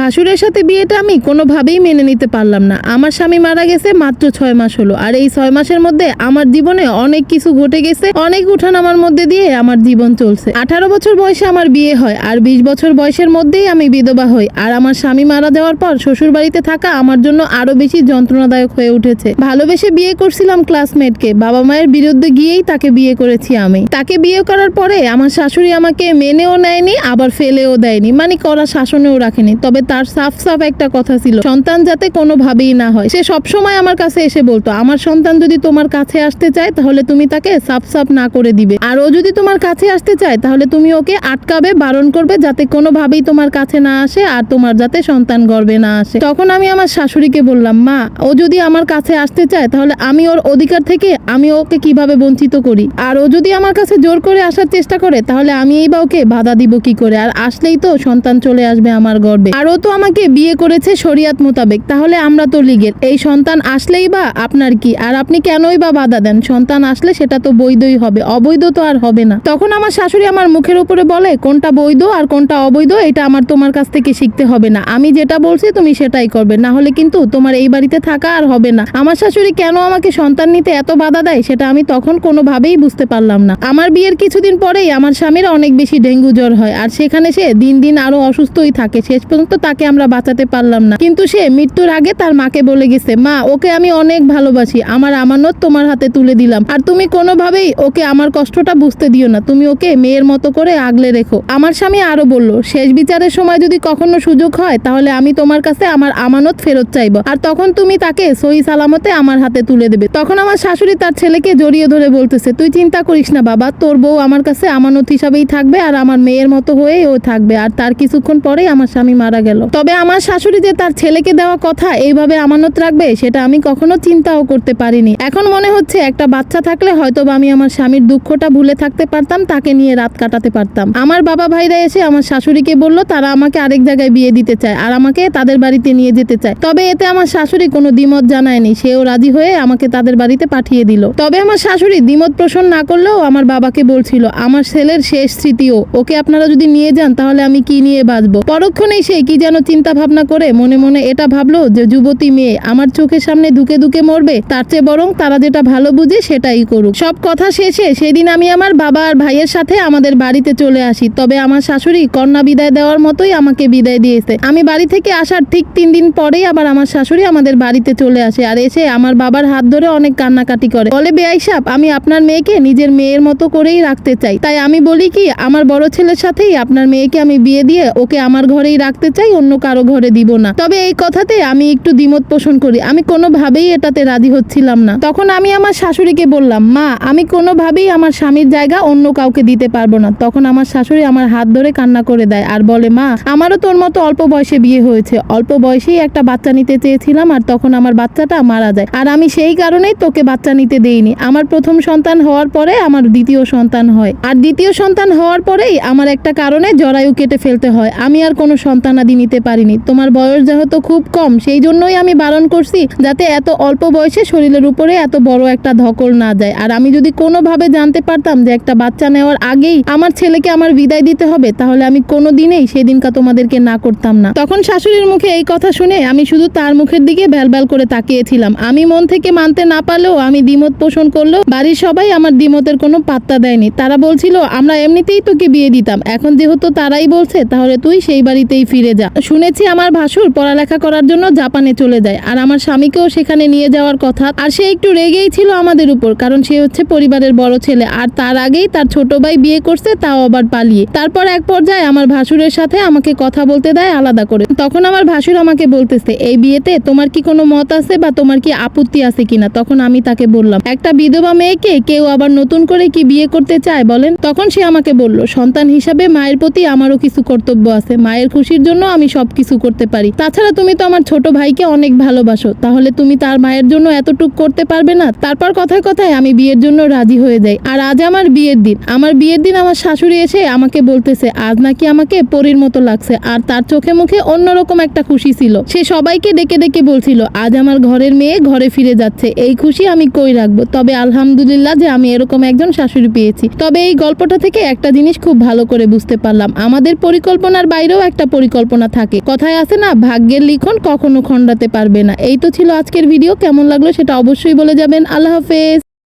ভাসুরের সাথে বিয়েটা আমি কোনোভাবেই মেনে নিতে পারলাম না। আমার স্বামী মারা গেছে মাত্র ছয় মাস হলো। আর এই ছয় মাসের মধ্যে আমার জীবনে অনেক কিছু ঘটে গেছে। অনেক উঠান আমার মধ্যে দিয়ে আমার জীবন চলছে। আঠারো বছর বয়সে আমার বিয়ে হয় আর বিশ বছর বয়সের মধ্যেই আমি বিধবা হই। আর আমার স্বামী মারা যাওয়ার পর শ্বশুর বাড়িতে থাকা আমার জন্য আরও বেশি যন্ত্রণাদায়ক হয়ে উঠেছে। ভালোবেসে বিয়ে করছিলাম ক্লাসমেটকে। বাবা মায়ের বিরুদ্ধে গিয়েই তাকে বিয়ে করেছি আমি। তাকে বিয়ে করার পরে আমার শাশুড়ি আমাকে মেনেও নেয়নি, আবার ফেলেও দেয়নি। মানে করা শাসনেও রাখেনি। তবে তার সাফ সাফ একটা কথা ছিল, সন্তান যাতে কোনোভাবেই না হয়। সে সবসময় আমার কাছে এসে বলতো, আমার সন্তান যদি তোমার কাছে আসতে চায়, তাহলে তুমি তাকে সাফ সাফ না করে দিবে। আর ও যদি তোমার কাছে আসতে চায়, তাহলে তুমি ওকে আটকাবে, বারণ করবে, যাতে কোনোভাবেই তোমার কাছে না আসে আর তোমার যাতে সন্তান গর্বে না আসে। তখন আমি আমার শাশুড়িকে বললাম, মা, ও যদি আমার কাছে আসতে চায়, তাহলে আমি ওর অধিকার থেকে আমি ওকে কীভাবে বঞ্চিত করি? আর ও যদি আমার কাছে জোর করে আসার চেষ্টা করে, তাহলে আমি এই বা ওকে বাধা দিব কি করে? আর আসলেই তো সন্তান চলে আসবে আমার গর্বে। আর ও তো আমাকে বিয়ে করেছে শরিয়াত মোতাবেক, তাহলে আমরা তো লিগের। এই সন্তান আসলেই বা আপনার কি? আর আপনি কেনই বা বাধা দেন? সন্তান আসলে সেটা তো বৈধই হবে, অবৈধ তো আর হবে না। তখন আমার শাশুড়ি আমার মুখের উপরে বলে, কোনটা বৈধ আর কোনটা অবৈধ, এটা আমার তোমার কাছ থেকে শিখতে হবে না। আমি যেটা বলছি তুমি সেটাই করবে, না হলে কিন্তু তোমার এই বাড়িতে থাকা আর হবে না। আমার শাশুড়ি কেন আমাকে সন্তান নিতে এত বাধা দেয়, সেটা আমি তখন কোনোভাবেই বুঝতে পারলাম না। আমার বিয়ের কিছুদিন পরেই আমার স্বামীর অনেক বেশি ডেঙ্গু জ্বর হয়, আর সেখানে সে দিন দিন আরও অসুস্থই থাকে। শেষ পর্যন্ত তাকে আমরা বাঁচাতে পারলাম না। কিন্তু সে মৃত্যুর আগে তার মাকে বলে গেছে, মা, ওকে আমি অনেক ভালোবাসি, আমার আমানত তোমার হাতে তুলে দিলাম। আর তুমি কোনোভাবেই ওকে আমার কষ্টটা বুঝতে দিও না। তুমি ওকে মেয়ের মতো করে আগলে রেখো। আমার স্বামী আরও বলল, শেষ বিচারের সময় যদি কখনো সুযোগ হয়, তাহলে আমি তোমার কাছে আমার আমানত ফেরত চাইব। আর তখন তুমি তাকে সহি সালামতে আমার হাতে তুলে দেবে। তখন আমার শাশুড়ি তার ছেলেকে জড়িয়ে ধরে বলতেছে, তুই চিন্তা করিস না বাবা, তোর বউ আমার কাছে আমানত হিসাবেই থাকবে, আর আমার মেয়ের মতো হয়েই ও থাকবে। আর তার কিছুক্ষণ পরেই আমার স্বামী মারা গেল। তবে আমার শাশুড়ি যে তার ছেলেকে দেওয়া কথা এইভাবে আমানত রাখবে, সেটা আমি কখনো চিন্তাও করতে পারিনি। এখন মনে হচ্ছে একটা বাচ্চা থাকলে হয়তো আমি আমার স্বামীর দুঃখটা ভুলে থাকতে পারতাম, তাকে নিয়ে রাত কাটাতে পারতাম। আমার বাবা ভাইরা এসে আমার শাশুড়িকে বলল, তারা আমাকে আরেক জায়গায় বিয়ে দিতে চায় আর আমাকে তাদের বাড়িতে নিয়ে যেতে চায়। তবে এতে আমার শাশুড়ি কোনো দ্বিমত জানায়নি। সেও রাজি হয়ে আমাকে তাদের বাড়িতে পাঠিয়ে দিল। তবে আমার শাশুড়ি দ্বিমত পোষণ না করলেও আমার বাবাকে বলছিল, আমার ছেলের শেষ স্মৃতিও ওকে আপনারা যদি নিয়ে যান তাহলে আমি কি নিয়ে বাঁচবো? পরক্ষণেই সে কি যেন চিন্তা ভাবনা করে মনে মনে এটা ভাবলো যে যুবতী মেয়ে আমার চোখের সামনে দুকে দুকে মরবে, তার চেয়ে বরং তারা যেটা ভালো বুঝে সেটাই করুক। সব কথা শেষে সেদিন আমি আমার বাবা আর ভাইয়ের সাথে আমাদের বাড়িতে চলে আসি, তবে আমার শাশুড়ি কন্যা বিদায় দেওয়ার মতোই আমাকে বিদায় দিয়েছে। আমি বাড়ি থেকে আসার ঠিক তিন দিন পরেই আবার আমার শাশুড়ি আমাদের বাড়িতে চলে আসে আর এসে আমার বাবার হাত ধরে অনেক কান্নাকাটি করে। বলে বেআই সাপ আমি আপনার মেয়েকে নিজের মেয়ের মতো করেই রাখতে চাই। তাই আমি বলি কি, আমার বড় ছেলের সাথেই আপনার মেয়েকে আমি বিয়ে দিয়ে ওকে আমার ঘরেই রাখতে চাই অন্য কারও ঘরে দিব না। তবে এই কথাতে আমি একটু দ্বিমত পোষণ করি। আমি কোনোভাবেই এটাতে রাজি হচ্ছিলাম না। তখন আমি আমার শাশুড়িকে বললাম, মা, আমি কোনোভাবেই আমার স্বামীর জায়গা অন্য কাউকে দিতে পারব না। তখন আমার শাশুড়ি আমার হাত ধরে কান্না করে দেয় আর বলে, মা, আমারও তোর মতো অল্প বয়সে বিয়ে হয়েছে। অল্প বয়সেই একটা বাচ্চা নিতে চেয়েছিলাম আর তখন আমার বাচ্চাটা মারা যায়। আর আমি সেই কারণেই তোকে বাচ্চা নিতে দেইনি। আমার প্রথম সন্তান হওয়ার পরে আমার দ্বিতীয় সন্তান হয়। আর দ্বিতীয় সন্তান হওয়ার পরেই আমার একটা কারণে জরায়ু কেটে ফেলতে হয়। আমি আর কোনো সন্তানাদি নিতে পারিনি। তোমার বয়স যেহেতু খুব কম, সেই জন্যই আমি বারণ করছি যাতে এত অল্প বয়সে শরীরের উপরে এত বড় একটা ধকল না যায়। আর আমি যদি কোনোভাবে জানতে পারতাম যে একটা বাচ্চা নেওয়ার আগেই আমার ছেলেকে আমার বিদায় দিতে হবে, তাহলে আমি কোনো দিনেই সেদিনকা তোমাদেরকে না করতাম না। তখন শাশুড়ির মুখে এই কথা শুনে আমি শুধু তার মুখের দিকে ভ্যালভ্যাল করে তাকিয়েছিলাম। আমি মন থেকে মানতে না পারলেও আমি দ্বিমত পোষণ করলেও বাড়ির সবাই আমার দ্বিমতের কোনো পাত্তা দেয়নি। তারা বলছিল, আমরা এমনিতেই তোকে বিয়ে দিতাম। এখন যেহেতু তারাই বলছে, তাহলে তুই সেই বাড়িতেই ফিরে যা। শুনেছি আমার ভাসুর পড়ালেখা করার জন্য জাপানে চলে যায়, আর আমার স্বামীকেও সেখানে নিয়ে যাওয়ার কথা। আর সে একটু রেগেই ছিল আমাদের উপর, কারণ সে হচ্ছে পরিবারের বড় ছেলে, আর তার আগেই তার ছোট ভাই বিয়ে করছে, তাও আবার পালিয়ে। তারপর এক পর্যায়ে আমার ভাসুরের সাথে আমাকে কথা বলতে দেয় আলাদা করে। তখন আমার ভাসুর আমাকে বলতেছে, এই বিয়েতে তোমার কি কোনো মত আছে বা তোমার কি আপত্তি আছে কিনা? তখন আমি তাকে বললাম, একটা বিধবা মেয়েকে কেউ আবার নতুন করে কি বিয়ে করতে চায় বলেন? তখন সে আমাকে বলল, সন্তান হিসাবে মায়ের প্রতি আমারও কিছু কর্তব্য আছে। মায়ের খুশির জন্য আমি সবকিছু করতে পারি। তাছাড়া তুমি তো আমার ছোট ভাইকে অনেক ভালোবাসো। তাহলে তুমি তার মায়ের জন্য এতটুক করতে পারবে না? তারপর কথায় কথায় আমি বিয়ের জন্য রাজি হয়ে যাই। আর আজ আমার বিয়ের দিন। আমার বিয়ের দিন আমার শাশুড়ি এসে আমাকে বলতেছে, আজ নাকি আমাকে পরীর মতো লাগছে। আর তার চোখে মুখে অন্যরকম একটা খুশি ছিল। সে সবাইকে ডেকে ডেকে বলছিল, আজ আমার ঘরের মেয়ে ঘরে ফিরে যাচ্ছে। এই খুশি আমি কই রাখব? তবে আলহামদুলিল্লাহ যে আমি এরকম একজন শাশুড়ি পেয়েছি। তবে এই গল্পটা থেকে একটা জিনিস খুব ভালো করে বুঝতে পারলাম। আমাদের পরিকল্পনার বাইরেও একটা পরিকল্পনা থাকে। কথায় আছে না, ভাগ্যের লিখন কখনো খণ্ডাতে পারবে না। এই তো ছিল আজকের ভিডিও। কেমন লাগল সেটা অবশ্যই বলে যাবেন। আল্লাহ হাফেজ।